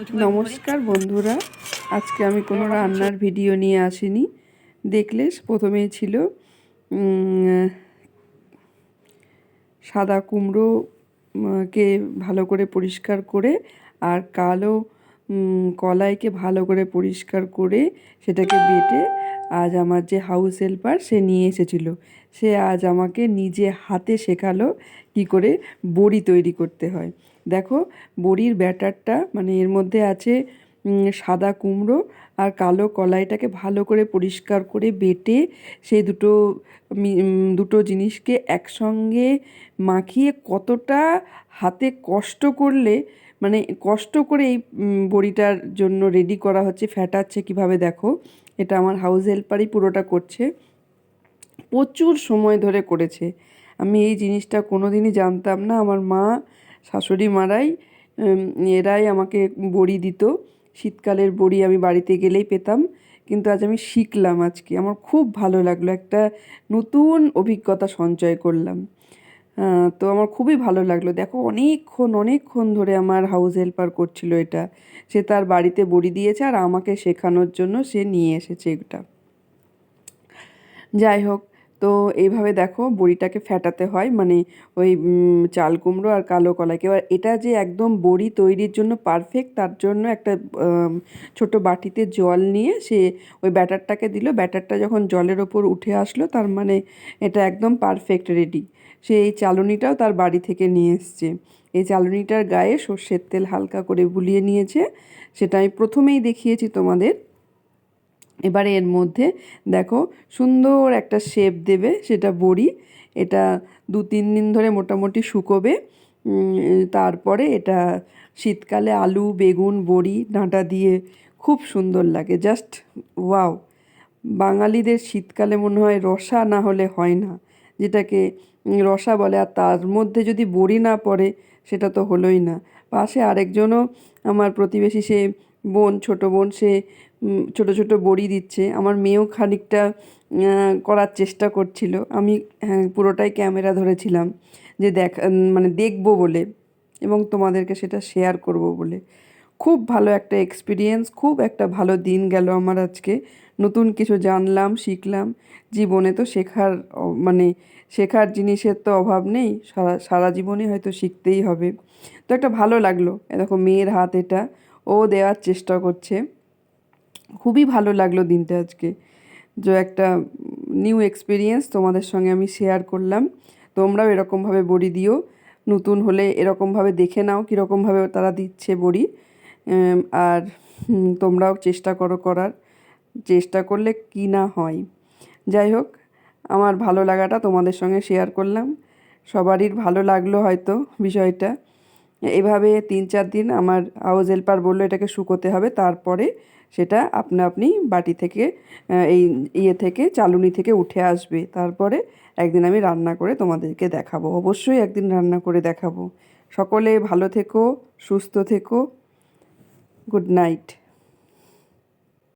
নমস্কার বন্ধুরা আজকে আমি কোনো রান্নার ভিডিও নিয়ে আসিনি। দেখলে প্রথমেই ছিল সাদা কুমড়ো উম, কে ভালো করে পরিষ্কার করে আর কালো কলাইকে ভালো করে পরিষ্কার করে সেটাকে বেটে আজ আমার যে হাউস হেল্পার সে নিয়ে এসেছিল। সে আজ আমাকে নিজে হাতে শেখালো কি করে বড়ি তৈরি করতে হয়। দেখো, বড়ির ব্যাটারটা মানে এর মধ্যে আছে সাদা কুমড়ো আর কালো কলাইটাকে ভালো করে পরিষ্কার করে বেটে সেই দুটো দুটো জিনিসকে একসঙ্গে মাখিয়ে কতটা হাতে কষ্ট করলে মানে কষ্ট করে এই বড়িটার জন্য রেডি করা হচ্ছে ফ্যাটাচ্ছে কীভাবে দেখো। এটা আমার হাউস হেল্পারই পুরোটা করছে। প্রচুর সময় ধরে করেছে। আমি এই জিনিসটা কোনো দিনই জানতাম না। আমার মা, শাশুড়ি মারাই এরাই আমাকে বড়ি দিত। শীতকালের বড়ি আমি বাড়িতে গেলেই পেতাম। কিন্তু আজ আমি শিখলাম আজকে। আমার খুব ভালো লাগল। একটা নতুন অভিজ্ঞতা সঞ্চয় করলাম। তো আমার খুবই ভালো লাগল। দেখো, অনেকক্ষণ অনেকক্ষণ ধরে আমার হাউস হেল্পার করছিল এটা। সে তার বাড়িতে বড়ি দিয়েছে আর আমাকে শেখানোর জন্য সে নিয়ে এসেছে এটা। যাই হোক তো এইভাবে দেখো বড়িটাকে ফ্যাটাতে হয় মানে ওই চাল কুমড়ো আর কালো কলাইকে। এবার এটা যে একদম বড়ি তৈরির জন্য পারফেক্ট তার জন্য একটা ছোট বাটিতে জল নিয়ে সে ওই ব্যাটারটাকে দিল। ব্যাটারটা যখন জলের ওপর উঠে আসলো, তার মানে এটা একদম পারফেক্ট রেডি সে এই চালনিটাও তার বাড়ি থেকে নিয়ে এসছে। এই চালনিটার গায়ে সর্ষের তেল হালকা করে বুলিয়ে নিয়েছে। সেটা আমি প্রথমেই দেখিয়েছি তোমাদের। এবারে এর মধ্যে দেখো সুন্দর একটা শেপ দেবে সেটা বড়ি। এটা দু তিন দিন ধরে মোটামুটি শুকোবে। তারপরে এটা শীতকালে আলু, বেগুন, বড়ি, ডাঁটা দিয়ে খুব সুন্দর লাগে। জাস্ট ওয়াও বাঙালিদের শীতকালে মনে হয় রসা না হলে হয় না। যেটাকে রসা বলে, আর তার মধ্যে যদি বড়ি না পড়ে, সেটা তো হলোই না। পাশে আরেকজনও, আমার প্রতিবেশী সে বোন, ছোট বোন, সে ছোট ছোট বড়ি দিচ্ছে। আমার মেয়েও খানিকটা করার চেষ্টা করছিল। আমি হ্যাঁ পুরোটাই ক্যামেরা ধরেছিলাম যে দেখ মানে দেখব বলে এবং তোমাদেরকে সেটা শেয়ার করব বলে। খুব ভালো একটা এক্সপিরিয়েন্স খুব একটা ভালো দিন গেল আমার আজকে। নতুন কিছু জানলাম, শিখলাম। জীবনে তো শেখার মানে শেখার জিনিসের তো অভাব নেই। সারা সারা জীবনে হয়তো শিখতেই হবে। তো একটা ভালো লাগল। দেখো, মেয়ের হাত এটা। ও দেওয়ার চেষ্টা করছে। খুবই ভালো লাগল দিনটা আজকে। যে, একটা নিউ এক্সপিরিয়েন্স তোমাদের সঙ্গে আমি শেয়ার করলাম। তোমরাও এরকমভাবে বড়ি দিও। নতুন হলে এরকমভাবে দেখে নাও কীরকমভাবে তারা দিচ্ছে বড়ি। আর তোমরাও চেষ্টা করো করার। চেষ্টা করলে কি না হয়। যাই হোক, আমার ভালো লাগাটা তোমাদের সঙ্গে শেয়ার করলাম। সবারই ভালো লাগল হয়তো বিষয়টা। এভাবে তিন চার দিন আমার হাউস হেল্পার বলল এটাকে শুকোতে হবে, তারপরে সেটা আপনা আপনি বাটি থেকে এই ইয়ে থেকে, চালুনি থেকে উঠে আসবে। তারপরে একদিন আমি রান্না করে তোমাদেরকে দেখাবো। অবশ্যই একদিন রান্না করে দেখাবো। সকলে ভালো থেকো, সুস্থ থেকো। Good night.